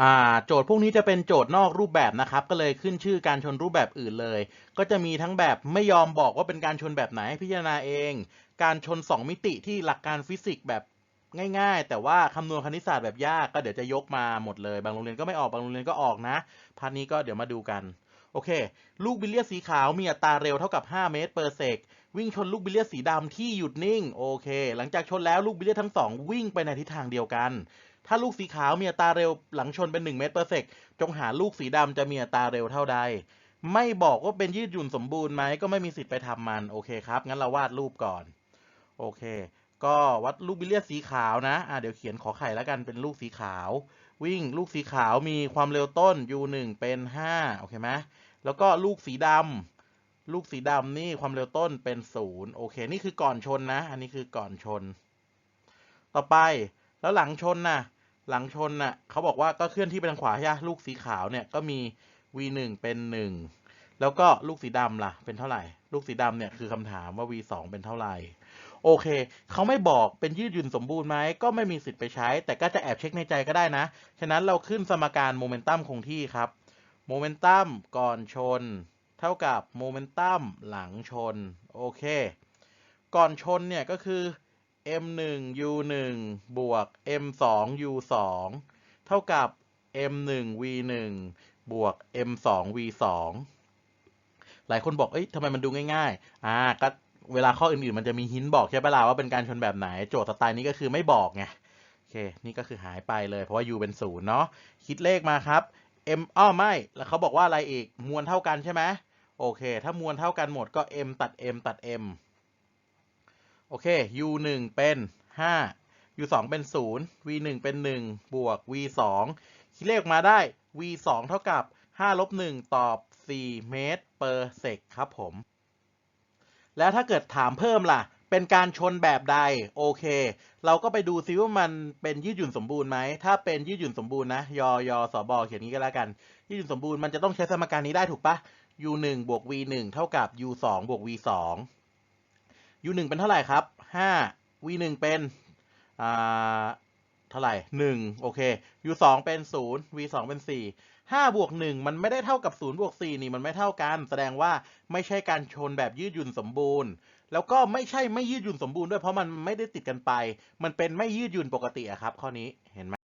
อ่าโจทย์พวกนี้จะเป็นโจทย์นอกรูปแบบนะครับ ก็เลยขึ้นชื่อการชนรูปแบบอื่นเลย ก็จะมีทั้งแบบไม่ยอมบอกว่าเป็นการชนแบบไหนให้พิจารณาเอง การชน 2 มิติที่หลักการฟิสิกส์แบบง่ายๆ แต่ว่าคำนวณคณิตศาสตร์แบบยากก็เดี๋ยวจะยกมาหมดเลย บางโรงเรียนก็ไม่ออก บางโรงเรียนก็ออกนะ พาร์ทนี้ก็เดี๋ยวมาดูกัน โอเค ลูกบิลเลียดสีขาวมีอัตราเร็วเท่ากับ 5 เมตรเปอร์เซก วิ่งชนลูกบิลเลียดสีดำที่หยุดนิ่ง โอเค หลังจากชนแล้วลูกบิลเลียดทั้งสองวิ่งไปในทิศทางเดียวกัน ถ้าลูกสีขาวมีอัตราเร็วหลังชนเป็น 1 เมตรเปอร์เซกจงหาลูกสีดำจะมีอัตราเร็วเท่าใด ไม่บอกว่าเป็นยืดหยุ่นสมบูรณ์ไหมก็ไม่มีสิทธิ์ไปทำมัน โอเคครับ งั้นเราวาดรูปก่อน โอเค ก็วัดลูกบิลเลียดสีขาวนะอ่าเดี๋ยวเขียนขอไข่แล้วกันเป็นลูกสีขาว วิ่งลูกสีขาวมีความเร็วต้น u 1 เป็น 5 โอเคไหมแล้วก็ลูกสีดำลูกสีดำนี่ความเร็วต้นเป็น0โอเค นี่คือก่อนชนนะ อันนี้คือก่อนชน ต่อไปแล้วหลังชนนะ หลังชนน่ะเขาบอกว่าก็เคลื่อนที่ไปทางขวาใช่ไหมลูกสีขาวเนี่ยก็มี v 1เป็น 1 แล้วก็ลูกสีดำล่ะ เป็นเท่าไหร่ ลูกสีดำเนี่ยคือคำถามว่า v 2เป็นเท่าไหร่ โอเค เขาไม่บอกเป็นยืดหยุ่นสมบูรณ์ไหม ก็ไม่มีสิทธิ์ไปใช้ แต่ก็จะแอบเช็คในใจก็ได้นะ ฉะนั้นเราขึ้นสมการโมเมนตัมคงที่ครับ โมเมนตัมก่อนชน เท่ากับโมเมนตัมหลังชน โอเค ก่อนชนเนี่ยก็คือ m 1 u 1บวก m 2 u 2เท่ากับ m 1 v 1บวก m 2 v 2หลายคนบอก เอ้ยทำไมมันดูง่ายๆ อ่า ก็เวลาข้ออื่นๆ มันจะมีหินบอกใช่ปะล่ะว่าเป็นการชนแบบไหน โจทย์สไตล์นี้ก็คือไม่บอกไง โอเค นี่ก็คือหายไปเลยเพราะว่า u เป็นศูนย์เนาะ คิดเลขมาครับ m อ้อไม่ แล้วเขาบอกว่าอะไรอีก มวลเท่ากันใช่ไหมโอเค ถ้ามวลเท่ากันหมดก็ m ตัด m ตัด m โอเค u 1เป็น 5 u 2เป็น 0 v 1เป็น 1 บวก v 2คิดเลขออกมาได้ v 2เท่ากับ 5 ลบ 1 ตอบ 4 เมตร per sec ครับผม แล้วถ้าเกิดถามเพิ่มล่ะ เป็นการชนแบบใด โอเค เราก็ไปดูซิว่ามันเป็นยืดหยุ่นสมบูรณ์ไหม ถ้าเป็นยืดหยุ่นสมบูรณ์นะ ยอยอสอบอเขียนนี้ก็แล้วกัน ยืดหยุ่นสมบูรณ์มันจะต้องใช้สมการนี้ได้ถูกปะ u 1บวก v 1เท่ากับ u 2บวก v 2 u 1เป็นเท่าไหร่ครับ5 v 1เป็นอ่าเท่าไหร่1โอเค u 2เป็น0 v 2เป็น4 5บวก1มันไม่ได้เท่ากับ0บวก4นี่มันไม่เท่ากัน แสดงว่าไม่ใช่การชนแบบยืดหยุ่นสมบูรณ์ แล้วก็ไม่ใช่ไม่ยืดหยุ่นสมบูรณ์ด้วยเพราะมันไม่ได้ติดกันไป มันเป็นไม่ยืดหยุ่นปกติอะครับ ข้อนี้เห็นไหม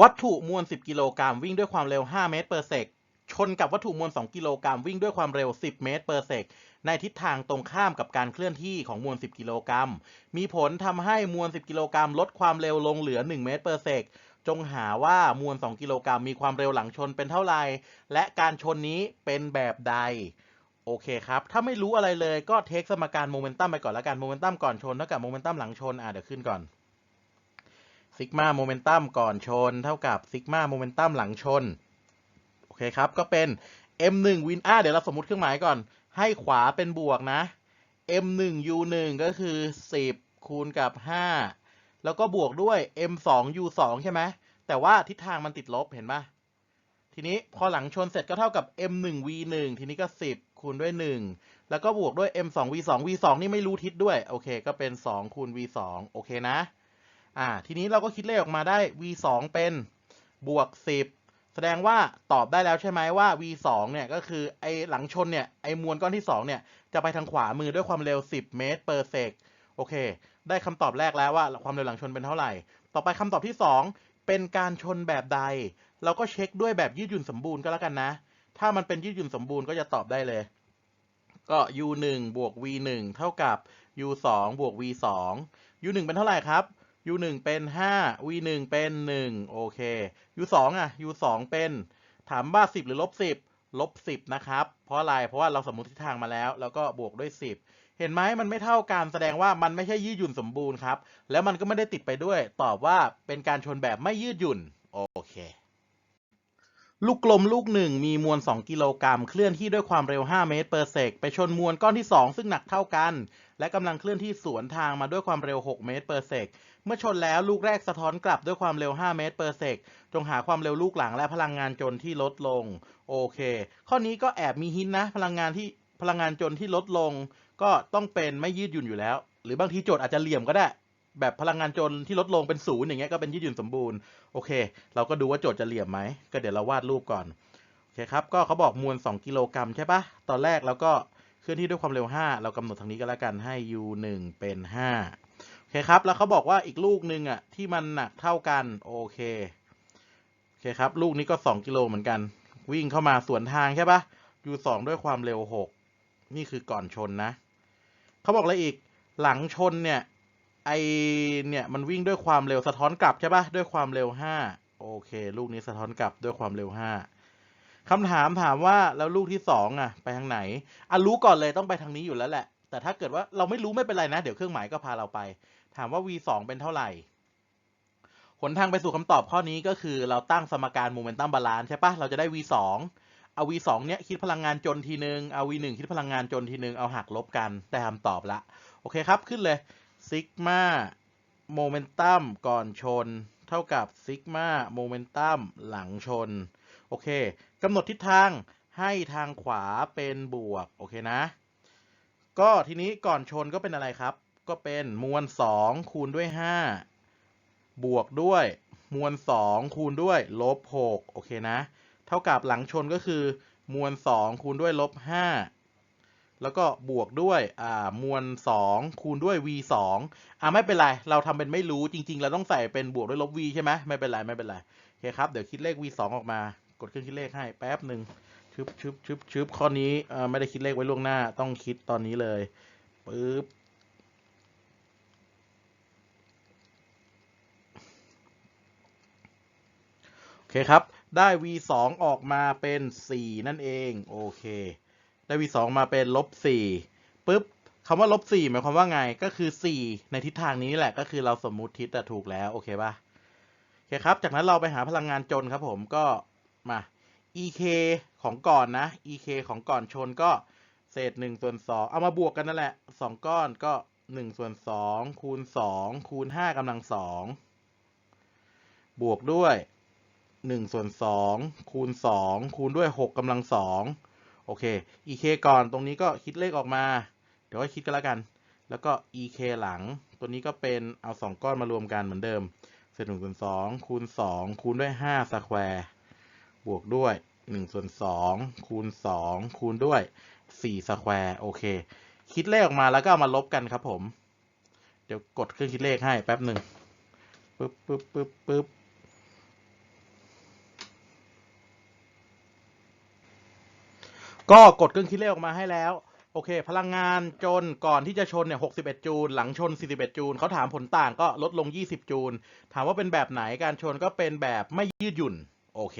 วัตถุมวล 10 กิโลกรัมวิ่งด้วยความเร็ว 5 เมตร per sec ชนกับวัตถุมวล 2 กิโลกรัมวิ่งด้วยความเร็ว 10 เมตร per sec ในทิศทางตรงข้ามกับการเคลื่อนที่ของมวล 10 กิโลกรัม มีผลทำให้มวล 10 กิโลกรัมลดความเร็วลงเหลือ 1 เมตร per sec จงหาว่ามวล 2 กิโลกรัมมีความเร็วหลังชนเป็นเท่าไหร่ และการชนนี้เป็นแบบใด โอเคครับ ถ้าไม่รู้อะไรเลยก็เทคสมการโมเมนตัมไปก่อนล้วกัน โมเมนตัมก่อนชนเท่ากับโมเมนตัมหลังชน อะเดี๋ยวขึ้นก่อน ซิกมาโมเมนตัมก่อนชน เท่ากับซิกมาโมเมนตัมหลังชน เคครับ ก็เป็น m1 วินอะเดี๋ยวเราสมมติเครื่องหมายก่อน ให้ขวาเป็นบวกนะ m1 u1 ก็คือ 10 คูณกับ 5 แล้วก็บวกด้วย m2 u2 ใช่ไหม แต่ว่าทิศทางมันติดลบเห็นปะทีนี้พอหลังชนเสร็จก็เท่ากับ m1 v1 ทีนี้ก็ 10 คูณด้วย 1 แล้วก็บวกด้วย m2 v2 v2 นี่ไม่รู้ทิศด้วย โอเค ก็เป็น 2 คูณ v2 โอเคนะ อ่า ทีนี้เราก็คิดเลขออกมาได้ v2 เป็นบวก 10 ดงว่าตอบได้แล้วใช่ไหมว่า v2 เนี่ยก็คือไอหลังชนเนี่ยไอมวลก้อนที่ 2 เนี่ยจะไปทางขวามือด้วยความเร็ว 10 เมตร per sec โอเค ได้คำตอบแรกแล้วว่าความเร็วหลังชนเป็นเท่าไหร่ ต่อไปคำตอบที่ 2 เป็นการชนแบบใด เราก็เช็คด้วยแบบยืดหยุ่นสมบูรณ์ก็แล้วกันนะ ถ้ามันเป็นยืดหยุ่นสมบูรณ์ก็จะตอบได้เลย ก็ u 1บวก v 1เท่ากับ u 2บวก v 2 u 1เป็นเท่าไหร่ครับ u 1เป็น 5 v 1เป็น 1 โอเค u 2อะ u 2เป็น ถามว่า 10 หรือลบ 10 ลบ 10 นะครับ เพราะอะไร เพราะว่าเราสมมติทิศทางมาแล้ว แล้วก็บวกด้วย 10 เห็นไหมมันไม่เท่ากัน แสดงว่ามันไม่ใช่ยืดหยุ่นสมบูรณ์ครับ แล้วมันก็ไม่ได้ติดไปด้วย ตอบว่าเป็นการชนแบบไม่ยืดหยุ่น โอเคลูกกลมลูกหนึ่งมีมวล 2 กิโลกรัม เคลื่อนที่ด้วยความเร็ว 5 เมตร per sec ไปชนมวลก้อนที่ 2 ซึ่งหนักเท่ากัน และกำลังเคลื่อนที่สวนทางมาด้วยความเร็ว 6 เมตร per sec เมื่อชนแล้วลูกแรกสะท้อนกลับด้วยความเร็ว 5 เมตร per sec จงหาความเร็วลูกหลังและพลังงานจนที่ลดลง โอเค ข้อนี้ก็แอบมีหินนะ พลังงานที่พลังงานจนที่ลดลง ก็ต้องเป็นไม่ยืดหยุ่นอยู่แล้ว หรือบางทีโจทย์อาจจะเหลี่ยมก็ได้ แบบพลังงานจนที่ลดลงเป็นศูนย์อย่างเงี้ยก็เป็นยืดหยุ่นสมบูรณ์ โอเค เราก็ดูว่าโจทย์จะเหลี่ยมไหม ก็เดี๋ยวเราวาดรูปก่อน โอเคครับ ก็เขาบอกมวล 2 กิโลกรัมใช่ปะตอนแรกเราก็ ลื่อนที่ด้วยความเร็ว 5 เรากำหนดทางนี้ก็แล้วกันให้ u 1เป็น5โอเคครับ แล้วเขาบอกว่าอีกลูกหนึ่งอะที่มันหนักเท่ากันโอเคโอเคครับ ลูกนี้ก็ 2 กิโลเหมือนกัน วิ่งเข้ามาสวนทางใช่ปะ u 2ด้วยความเร็ว 6 นี่คือก่อนชนนะ เขาบอกอะไรอีกหลังชนเนี่ยไอเนี่ยมันวิ่งด้วยความเร็วสะท้อนกลับใช่ปะด้วยความเร็ว 5 โอเค ลูกนี้สะท้อนกลับด้วยความเร็ว 5 คำถามถามว่าแล้วลูกที่2อะไปทางไหนอะรู้ก่อนเลยต้องไปทางนี้อยู่แล้วแหละ แต่ถ้าเกิดว่าเราไม่รู้ไม่เป็นไรนะ เดี๋ยวเครื่องหมายก็พาเราไป ถามว่า v 2เป็นเท่าไหร่หนทางไปสู่คำตอบข้อนี้ก็คือเราตั้งสมการโมเมนตัมบาลานซ์ใช่ปะเราจะได้ v 2เอา v 2เนี้ยคิดพลังงานจนทีนึงเอา v 1คิดพลังงานจนทีนึงเอาหักลบกันได้คำตอบละโอเคครับขึ้นเลยซิกมาโมเมนตัมก่อนชน เท่ากับซิกมาโมเมนตัมหลังชน โอเคกำหนดทิศทางให้ทางขวาเป็นบวก โอเคนะ ก็ทีนี้ก่อนชนก็เป็นอะไรครับ ก็เป็นมวล 2 คูณด้วย 5 บวกด้วยมวล 2 คูณด้วยลบ 6 โอเคนะ เท่ากับหลังชนก็คือมวล 2 คูณด้วยลบ 5 แล้วก็บวกด้วยอ่ามวล 2 คูณด้วย v 2อ่าไม่เป็นไร เราทำเป็นไม่รู้จริง ๆ เราต้องใส่เป็นบวกด้วยลบ v ใช่ไหมไม่เป็นไร ไม่เป็นไร โอเคครับ เดี๋ยวคิดเลข v 2ออกมา กดเครื่องคิดเลขให้แป๊บหนึ่งชึบชึบชึบชึบข้อนี้ไม่ได้คิดเลขไว้ล่วงหน้า ต้องคิดตอนนี้เลยปึ๊บโอเคครับ ได้ v 2ออกมาเป็น 4 นั่นเอง โอเค ได้ v 2มาเป็นลบ4ปุ๊บคำว่าลบ4หมายความว่าไงก็คือ 4 ในทิศทางนี้แหละก็คือเราสมมุติทิศแต่ถูกแล้ว โอเคป่ะโอเคครับ จากนั้นเราไปหาพลังงานจนครับผมก็ มา ek ของก่อนนะ ek ของก่อนชนก็เศษ1ส่วน2เอามาบวกกันนั่นแหละ 2 ก้อนก็1ส่วน2คูณ2คูณ5กำลัง2บวกด้วย1ส่วน2คูณ2คูณด้วย6กำลัง2โอเค ek ก่อนตรงนี้ก็คิดเลขออกมา เดี๋ยวให้คิดกันแล้วกัน แล้วก็ ek หลัง ตัวนี้ก็เป็นเอา 2 ก้อนมารวมกันเหมือนเดิม เศษ1ส่วน2คูณ2คูณด้วย5สแควร์ บวกด้วย1ส่วน2คูณ 2 คูณด้วย4สแควร์โอเค คิดเลขออกมาแล้วก็เอามาลบกันครับผม เดี๋ยวกดเครื่องคิดเลขให้แป๊บหนึ่งปึ๊บปึ๊บปึ๊บปึ๊บก็กดเครื่องคิดเลขออกมาให้แล้ว โอเค พลังงานจนก่อนที่จะชนเนี่ย61 จูล หลังชน 41 จูลเขาถามผลต่างก็ลดลง 20 จูล ถามว่าเป็นแบบไหนการชนก็เป็นแบบไม่ยืดหยุ่น โอเค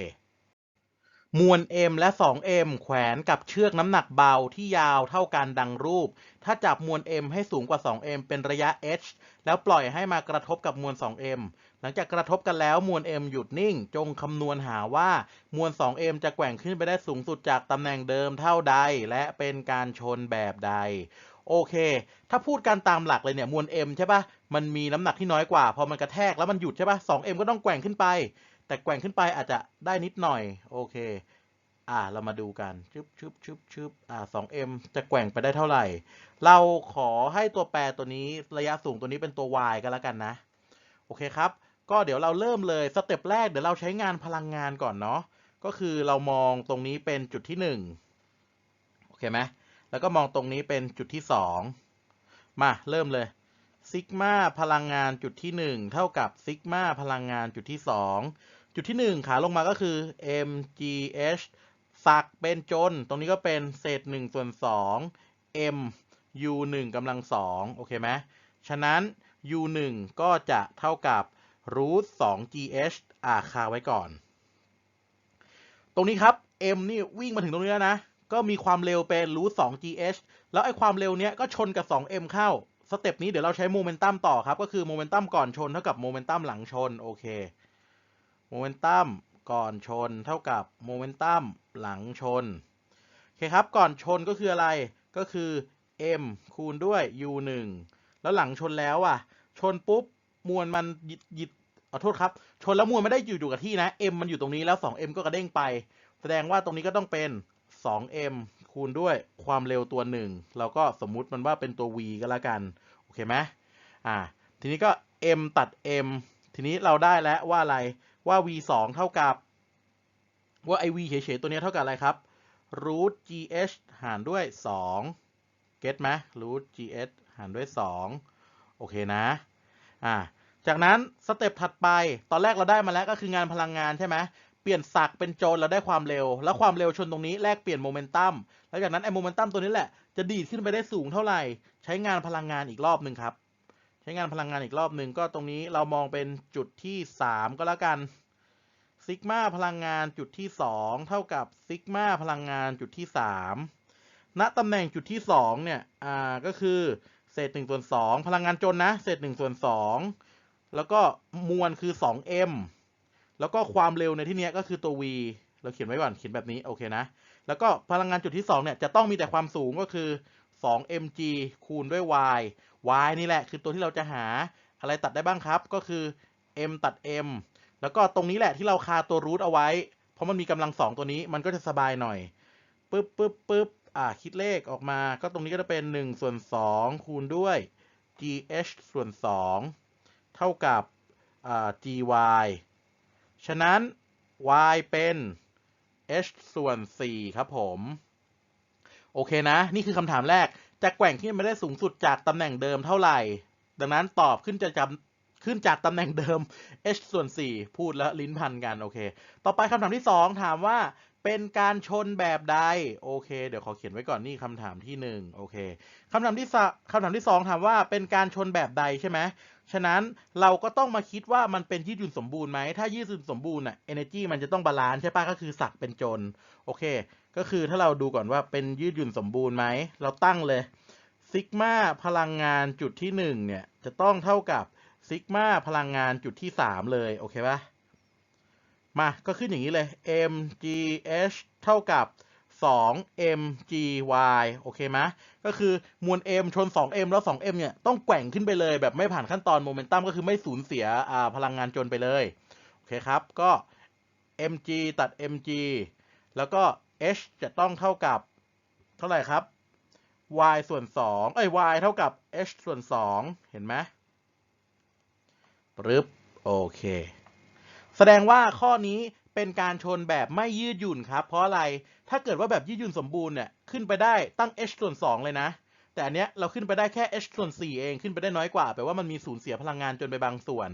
มวล m และ 2m แขวนกับเชือกน้ำหนักเบาที่ยาวเท่ากันดังรูป ถ้าจับมวล m ให้สูงกว่า 2m เป็นระยะ h แล้วปล่อยให้มากระทบกับมวล 2m หลังจากกระทบกันแล้วมวล m หยุดนิ่ง จงคำนวณหาว่ามวล 2m จะแกว่งขึ้นไปได้สูงสุดจากตำแหน่งเดิมเท่าใด และเป็นการชนแบบใดโอเค ถ้าพูดกันตามหลักเลยเนี่ยมวล m ใช่ปะมันมีน้ำหนักที่น้อยกว่า พอมันกระแทกแล้วมันหยุดใช่ปะ 2m ก็ต้องแกว่งขึ้นไป แต่แกว่งขึ้นไปอาจจะได้นิดหน่อย โอเค อ่า เรามาดูกันชึบชึบชึบชึบอ่า 2m จะแกว่งไปได้เท่าไหร่ เราขอให้ตัวแปรตัวนี้ระยะสูงตัวนี้เป็นตัว y กันแล้วกันนะ โอเคครับ ก็เดี๋ยวเราเริ่มเลย สเต็ปแรกเดี๋ยวเราใช้งานพลังงานก่อนเนาะ ก็คือเรามองตรงนี้เป็นจุดที่หนึ่งโอเคไหม แล้วก็มองตรงนี้เป็นจุดที่สองมาเริ่มเลยซิกมาพลังงานจุดที่หนึ่งเท่ากับซิกมาพลังงานจุดที่สอง จุดที่หนึ่งขาลงมาก็คือ mgh สักเป็นจน ตรงนี้ก็เป็นเศษหนึ่งส่วนสอง m u หนึ่งกำลังสองโอเคไหมฉะนั้น u หนึ่งก็จะเท่ากับ root 2 gh อ่าคาไว้ก่อน ตรงนี้ครับ m นี่วิ่งมาถึงตรงนี้แล้วนะ ก็มีความเร็วเป็น root 2 gh แล้วไอ้ความเร็วเนี้ยก็ชนกับ 2m เข้า สเต็ปนี้เดี๋ยวเราใช้โมเมนตัมต่อครับ ก็คือโมเมนตัมก่อนชนเท่ากับโมเมนตัมหลังชน โอเค โมเมนตัมก่อนชนเท่ากับโมเมนตัมหลังชน โอเคครับ ก่อนชนก็คืออะไร ก็คือ m คูณด้วย u 1แล้วหลังชนแล้วอะ ชนปุ๊บ มวลมันยิดยิดขอโทษครับ ชนแล้วมวลไม่ได้อยู่อยู่กับที่นะ m มันอยู่ตรงนี้แล้ว 2m ก็กระเด้งไป แสดงว่าตรงนี้ก็ต้องเป็น 2m คูณด้วยความเร็วตัวหนึ่งเราก็สมมุติมันว่าเป็นตัว v ก็แล้วกัน โอเคไหมอ่า ทีนี้ก็ m ตัด m ทีนี้เราได้แล้วว่าอะไร ว่า v 2เท่ากับ ว่าไอ v เฉยๆตัวนี้เท่ากับอะไรครับ root gh หารด้วย2เก็ตไหม root gh หารด้วย 2 โอเคนะ อ่า จากนั้นสเต็ปถัดไป ตอนแรกเราได้มาแล้วก็คืองานพลังงานใช่ไหมเปลี่ยนศักเป็นโจรเราได้ความเร็ว แล้วความเร็วชนตรงนี้แลกเปลี่ยนโมเมนตัม แล้วจากนั้นไอโมเมนตัมตัวนี้แหละ จะดีดขึ้นไปได้สูงเท่าไหร่ ใช้งานพลังงานอีกรอบหนึ่งครับ ช้งานพลังงานอีกรอบหนึ่งก็ตรงนี้เรามองเป็นจุดที่ 3 ก็แล้วกันซิกมาพลังงานจุดที่ 2 เท่ากับซิกมาพลังงานจุดที่ 3 ณตำแหน่งจุดที่ 2 เนี่ยอ่าก็คือเศษ1ส่วน2พลังงานจนนะเศษ1ส่วน2แล้วก็มวลคือ 2m แล้วก็ความเร็วในที่นี้ก็คือตัว v เราเขียนไว้ก่อนเขียนแบบนี้โอเคนะแล้วก็พลังงานจุดที่ 2 เนี่ยจะต้องมีแต่ความสูงก็คือ 2mg คูณด้วย y y นี่แหละคือตัวที่เราจะหาอะไรตัดได้บ้างครับ ก็คือ m ตัด m แล้วก็ตรงนี้แหละที่เราคาตัวรูทเอาไว้ เพราะมันมีกำลังสองตัวนี้มันก็จะสบายหน่อยปึ๊บปึ๊บปึ๊บอ่าคิดเลขออกมา ก็ตรงนี้ก็จะเป็น1ส่วน2คูณด้วย gh ส่วน 2 เท่ากับอ่า gy ฉะนั้น y เป็น h ส่วน 4 ครับผม โอเคนะ นี่คือคำถามแรก จะแกว่งขึ้นมาได้สูงสุดจากตำแหน่งเดิมเท่าไหร่ ดังนั้นตอบขึ้นจะจำขึ้นจากตำแหน่งเดิม h ส่วน 4 พูดแล้วลิ้นพันกันโอเค ต่อไปคำถามที่ 2 ถามว่าเป็นการชนแบบใด โอเค เดี๋ยวขอเขียนไว้ก่อนนี่คำถามที่ 1 โอเคคำถามที่สะคำถามที่ 2 ถามว่าเป็นการชนแบบใดใช่ไหม ฉะนั้นเราก็ต้องมาคิดว่ามันเป็นยืดหยุ่นสมบูรณ์ไหม ถ้ายืดหยุ่นสมบูรณ์อะ energy มันจะต้องบาลานซ์ใช่ปะก็คือศักเป็นจน โอเค ก็คือถ้าเราดูก่อนว่าเป็นยืดหยุ่นสมบูรณ์ไหม เราตั้งเลยซิกมาพลังงานจุดที่ 1 เนี่ย จะต้องเท่ากับซิกมาพลังงานจุดที่ 3 เลย โอเคปะมา ก็ขึ้นอย่างนี้เลย mgh เท่ากับ 2mgy โอเคไหมก็คือมวล m ชน 2m แล้ว 2m เนี่ยต้องแกว่งขึ้นไปเลยแบบไม่ผ่านขั้นตอนโมเมนตัมก็คือไม่สูญเสียพลังงานจนไปเลย โอเคครับ ก็ mg ตัด mg แล้วก็ h จะต้องเท่ากับเท่าไหร่ครับ y ส่วน 2 เอ้ย y เท่ากับ h ส่วน 2 เห็นไหมปึ๊บโอเค แสดงว่าข้อนี้ เป็นการชนแบบไม่ยืดหยุ่นครับ เพราะอะไรถ้าเกิดว่าแบบยืดหยุ่นสมบูรณ์เนี่ยขึ้นไปได้ตั้ง h ส่วน2เลยนะ แต่อันเนี้ยเราขึ้นไปได้แค่ h ส่วน4เองขึ้นไปได้น้อยกว่าแปลว่ามันมีสูญเสียพลังงานจนไปบางส่วน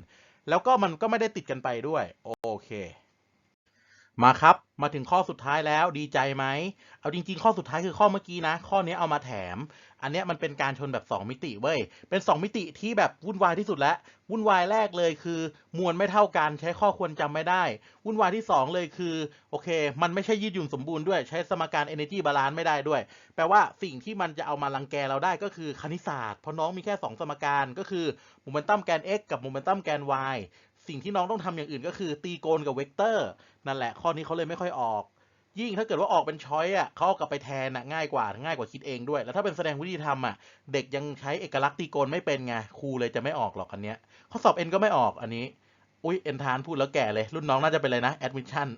แล้วก็มันก็ไม่ได้ติดกันไปด้วย โอเค มาครับมาถึงข้อสุดท้ายแล้วดีใจไหม เอาจริง ๆ ข้อสุดท้ายคือข้อเมื่อกี้นะ ข้อนี้เอามาแถม อันเนี้ยมันเป็นการชนแบบ 2 มิติเว้ย เป็น 2 มิติที่แบบวุ่นวายที่สุดแล้ว วุ่นวายแรกเลยคือ มวลไม่เท่ากันใช้ข้อควรจำไม่ได้ วุ่นวายที่ 2 เลยคือโอเค มันไม่ใช่ยืดหยุ่นสมบูรณ์ด้วย ใช้สมการ energy balance ไม่ได้ด้วย แปลว่าสิ่งที่มันจะเอามารังแกเราได้ก็คือคณิตศาสตร์เพราะน้องมีแค่ 2 สมการก็คือโมเมนตัมแกน x กับโมเมนตัมแกน y สิ่งที่น้องต้องทำอย่างอื่นก็คือ ตีโกณกับเวกเตอร์ นั่นแหละข้อนี้เขาเลยไม่ค่อยออก ยิ่งถ้าเกิดว่าออกเป็นช้อยอะเขาเอากลับไปแทนอะง่ายกว่าง่ายกว่าคิดเองด้วย แล้วถ้าเป็นแสดงวิธีทำอะ เด็กยังใช้เอกลักษณ์ตีโกณไม่เป็นไงครูเลยจะไม่ออกหรอกอันเนี้ยข้อสอบเอ็นก็ไม่ออกอันนี้อุ้ยเอ็นทานพูดแล้วแก่เลย รุ่นน้องน่าจะเป็นเลยนะแอดมิชชั่น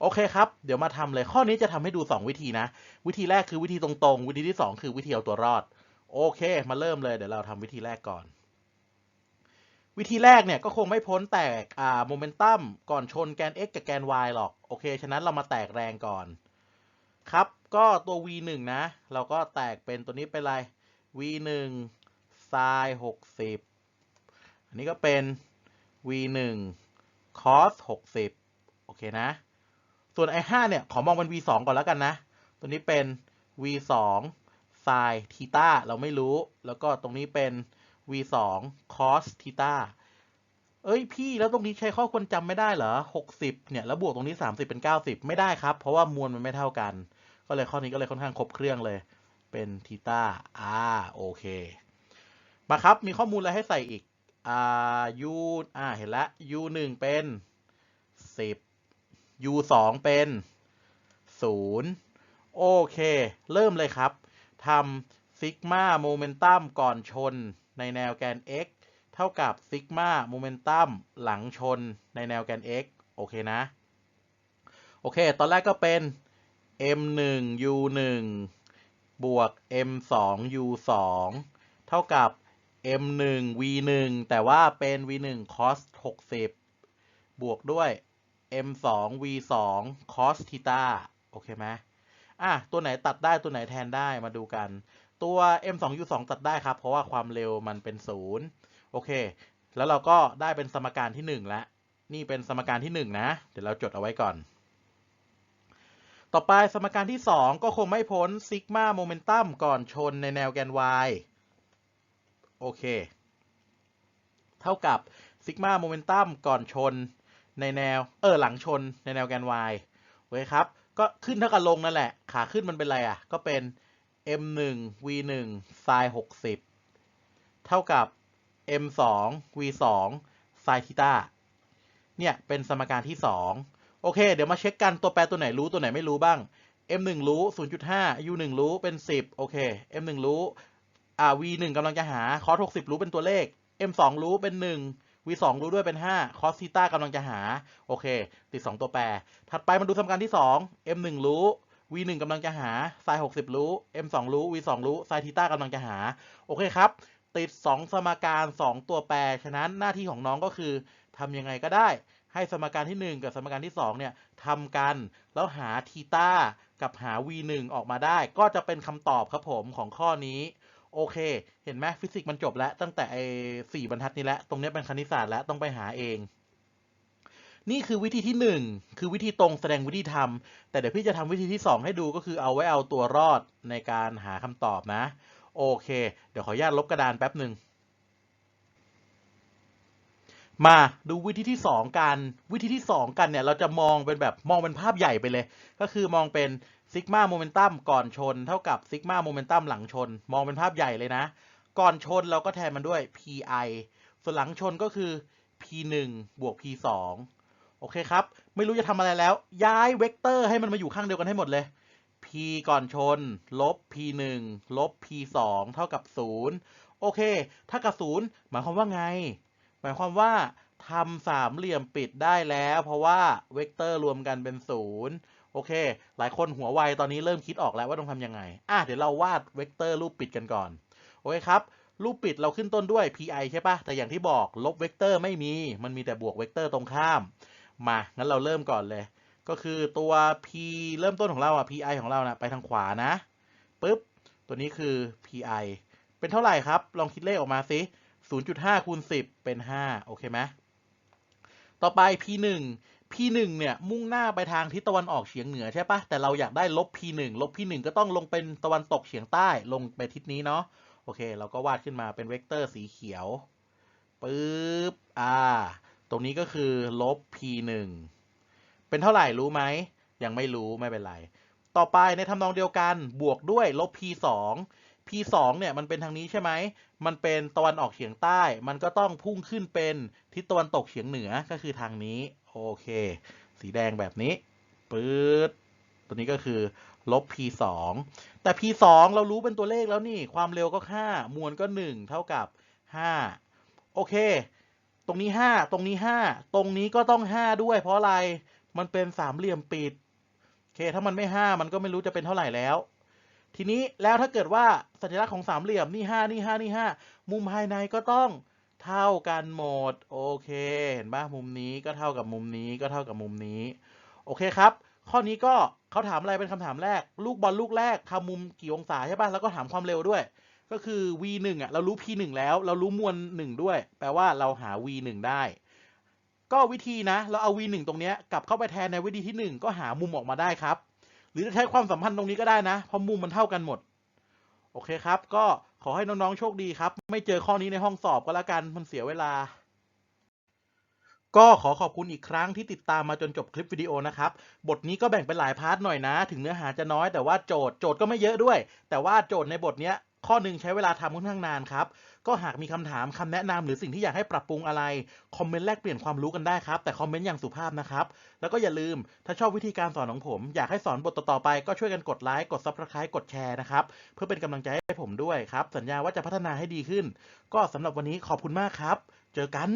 โอเคครับ เดี๋ยวมาทำเลย ข้อนี้จะทำให้ดู 2 วิธีนะ วิธีแรกคือวิธีตรงๆ วิธีที่ 2 คือวิธีเอาตัวรอด โอเค มาเริ่มเลย เดี๋ยวเราทำวิธีแรกก่อน วิธีแรกเนี่ยก็คงไม่พ้นแตกอ่าโมเมนตัมก่อนชนแกน x กับแกน y หรอก โอเค ฉะนั้นเรามาแตกแรงก่อน ครับ ก็ตัว v 1นะ เราก็แตกเป็นตัวนี้เป็นอะไร v 1 sin 60 อันนี้ก็เป็น v 1 cos 60 โอเคนะ ส่วน i 5เนี่ย ขอมองเป็น v 2ก่อนแล้วกันนะ ตัวนี้เป็น v 2 sin ทีตาเราไม่รู้ แล้วก็ตรงนี้เป็น v v 2 cos ทีตาเอ้ยพี่แล้วตรงนี้ใช้ข้อควรจำไม่ได้เหรอ60เนี่ยแล้วบวกตรงนี้ 30 เป็น 90 ไม่ได้ครับ เพราะว่ามวลมันไม่เท่ากัน ก็เลยข้อนี้ก็เลยค่อนข้างครบเครื่องเลย เป็นทีตาอ่าโอเค มาครับมีข้อมูลอะไรให้ใส่อีกอ่า u อ่าเห็นล้ว u 1เป็น 10 u 2เป็น 0 โอเค เริ่มเลยครับทำซิกมาโมเมนตัมก่อนชน ในแนวแกน x เท่ากับซิกมาโมเมนตัมหลังชนในแนวแกน x โอเคนะ โอเค ตอนแรกก็เป็น m 1 u 1 บวก m 2 u 2 เท่ากับ m 1 v 1 แต่ว่าเป็น v 1 cos 60 บวกด้วย m 2 v 2 cos ทีตาโอเคไหมอะ ตัวไหนตัดได้ตัวไหนแทนได้มาดูกัน ตัว m 2 u 2 ตัดได้ครับ เพราะว่าความเร็วมันเป็นศูนย์โอเค แล้วเราก็ได้เป็นสมการที่หนึ่งแล้ว นี่เป็นสมการที่หนึ่งนะ เดี๋ยวเราจดเอาไว้ก่อน ต่อไปสมการที่สองก็คงไม่พ้นซิกมาโมเมนตัมก่อนชนในแนวแกน y โอเค เท่ากับซิกมาโมเมนตัมก่อนชนในแนว เออหลังชนในแนวแกน y โอเคครับ ก็ขึ้นเท่ากับลงนั่นแหละ ขาขึ้นมันเป็นอะไรอะ ก็เป็น m 1 v 1 sin 60 เท่ากับ m 2 v 2 sin ทีตาเนี่ย เป็นสมการที่ 2 โอเค เดี๋ยวมาเช็คกันตัวแปรตัวไหนรู้ตัวไหนไม่รู้บ้าง m 1รู้ 0.5 u 1รู้เป็น 10 โอเค m 1รู้ อ่า v 1กำลังจะหา cos 60 รู้เป็นตัวเลข m 2รู้เป็น 1 v 2รู้ด้วยเป็น 5 cos ทีตากำลังจะหา โอเค ติด 2 ตัวแปร ถัดไปมาดูสมการที่ 2 m 1รู้ v 1กำลังจะหา sin 60 รู้ m 2รู้ v 2รู้ sin ทีต้ากำลังจะหา โอเคครับ ติด 2 สมการ 2 ตัวแปร ฉะนั้นหน้าที่ของน้องก็คือทำยังไงก็ได้ ให้สมการที่ 1 กับสมการที่2เนี่ยทำกัน แล้วหาทีต้ากับหา v 1ออกมาได้ ก็จะเป็นคำตอบครับผมของข้อนี้โอเค เห็นไหมฟิสิกส์มันจบแล้วตั้งแต่ไอ้สี่บรรทัดนี้แล้ว ตรงนี้เป็นคณิตศาสตร์แล้ว ต้องไปหาเอง นี่คือวิธีที่ 1 คือวิธีตรงแสดงวิธีทำแต่เดี๋ยวพี่จะทำวิธีที่ 2 ให้ดูก็คือเอาไว้เอาตัวรอดในการหาคำตอบนะ โอเค เดี๋ยวขออนุญาตลบกระดานแป๊บหนึ่งมาดูวิธีที่ 2 กัน วิธีที่ 2 กันเนี่ยเราจะมองเป็นแบบมองเป็นภาพใหญ่ไปเลย ก็คือมองเป็นซิกมาโมเมนตัมก่อนชน เท่ากับซิกมาโมเมนตัมหลังชน มองเป็นภาพใหญ่เลยนะ ก่อนชนเราก็แทนมันด้วย pi ส่วนหลังชนก็คือ p 1บวก p 2 โอเคครับ ไม่รู้จะทำอะไรแล้ว ย้ายเวกเตอร์ให้มันมาอยู่ข้างเดียวกันให้หมดเลย p ก่อนชน ลบ p 1ลบ p 2เท่ากับ 0 โอเค ถ้ากับ 0 หมายความว่าไง หมายความว่าทำสามเหลี่ยมปิดได้แล้ว เพราะว่าเวกเตอร์รวมกันเป็น 0 โอเค หลายคนหัวไวตอนนี้เริ่มคิดออกแล้วว่าต้องทำยังไง อะ เดี๋ยวเราวาดเวกเตอร์รูปปิดกันก่อน โอเคครับ รูปปิดเราขึ้นต้นด้วย pi ใช่ปะแต่อย่างที่บอกลบเวกเตอร์ไม่มี มันมีแต่บวกเวกเตอร์ตรงข้าม มา งั้นเราเริ่มก่อนเลย ก็คือตัว p เริ่มต้นของเราอะ pi ของเรานะไปทางขวานะปึ๊บ ตัวนี้คือ pi เป็นเท่าไหร่ครับ ลองคิดเลขออกมาสิ0.5คูณ10 เป็น 5 โอเคไหมต่อไป p1 p1 เนี่ย มุ่งหน้าไปทางทิศตะวันออกเฉียงเหนือใช่ปะแต่เราอยากได้ลบ p1 ลบ p1 ก็ต้องลงเป็นตะวันตกเฉียงใต้ ลงไปทิศนี้เนาะ โอเค เราก็วาดขึ้นมาเป็นเวกเตอร์สีเขียวปึ๊บ อ่า ตรงนี้ก็คือลบ p1 เป็นเท่าไหร่รู้ไหม ยังไม่รู้ไม่เป็นไร ต่อไปในทำนองเดียวกันบวกด้วยลบ p2 p2 เนี่ยมันเป็นทางนี้ใช่ไหม มันเป็นตะวันออกเฉียงใต้ มันก็ต้องพุ่งขึ้นเป็นทิศตะวันตกเฉียงเหนือก็คือทางนี้ โอเค สีแดงแบบนี้ปื๊ดตัวนี้ก็คือลบ p2 แต่ p2 เรารู้เป็นตัวเลขแล้วนี่ ความเร็วก็ 5 มวลก็ 1 เท่ากับ 5 โอเค ตรงนี้ 5 ตรงนี้ 5 ตรงนี้ก็ต้อง 5 ด้วย เพราะอะไร มันเป็นสามเหลี่ยมปิด โอเค ถ้ามันไม่ 5 มันก็ไม่รู้จะเป็นเท่าไหร่แล้ว ทีนี้แล้วถ้าเกิดว่าสัญลักษณ์ของสามเหลี่ยมนี่ 5 นี่ 5 นี่ 5 มุมภายในก็ต้องเท่ากันหมด โอเค เห็นปะมุมนี้ก็เท่ากับมุมนี้ก็เท่ากับมุมนี้ โอเคครับ ข้อนี้ก็เขาถามอะไรเป็นคำถามแรก ลูกบอลลูกแรกทำมุมกี่องศาใช่ปะแล้วก็ถามความเร็วด้วย ก็คือ v 1อะเรารู้ p 1แล้ว เรารู้มวล1ด้วย แปลว่าเราหา v 1ได้ ก็วิธีนะ เราเอา v 1ตรงเนี้ยกลับเข้าไปแทนในวิธีที่ 1 ก็หามุมออกมาได้ครับ หรือจะใช้ความสัมพันธ์ตรงนี้ก็ได้นะ เพราะมุมมันเท่ากันหมด โอเคครับ ก็ขอให้น้องๆโชคดีครับ ไม่เจอข้อนี้ในห้องสอบก็แล้วกัน มันเสียเวลาก็ขอขอบคุณอีกครั้งที่ติดตามมาจนจบคลิปวิดีโอนะครับ บทนี้ก็แบ่งเป็นหลายพาร์ทหน่อยนะ ถึงเนื้อหาจะน้อยแต่ว่าโจทย์โจทย์ก็ไม่เยอะด้วย แต่ว่าโจทย์ในบทเนี้ย ข้อหนึ่งใช้เวลาทำค่อนข้างนานครับ ก็หากมีคำถามคำแนะนำหรือสิ่งที่อยากให้ปรับปรุงอะไร คอมเมนต์แลกเปลี่ยนความรู้กันได้ครับ แต่คอมเมนต์อย่างสุภาพนะครับ แล้วก็อย่าลืม ถ้าชอบวิธีการสอนของผม อยากให้สอนบทต่อๆไป ก็ช่วยกันกดไลค์ กด Subscribe กดแชร์นะครับ เพื่อเป็นกำลังใจให้ผมด้วยครับ สัญญาว่าจะพัฒนาให้ดีขึ้น ก็สำหรับวันนี้ขอบคุณมากครับ เจอกัน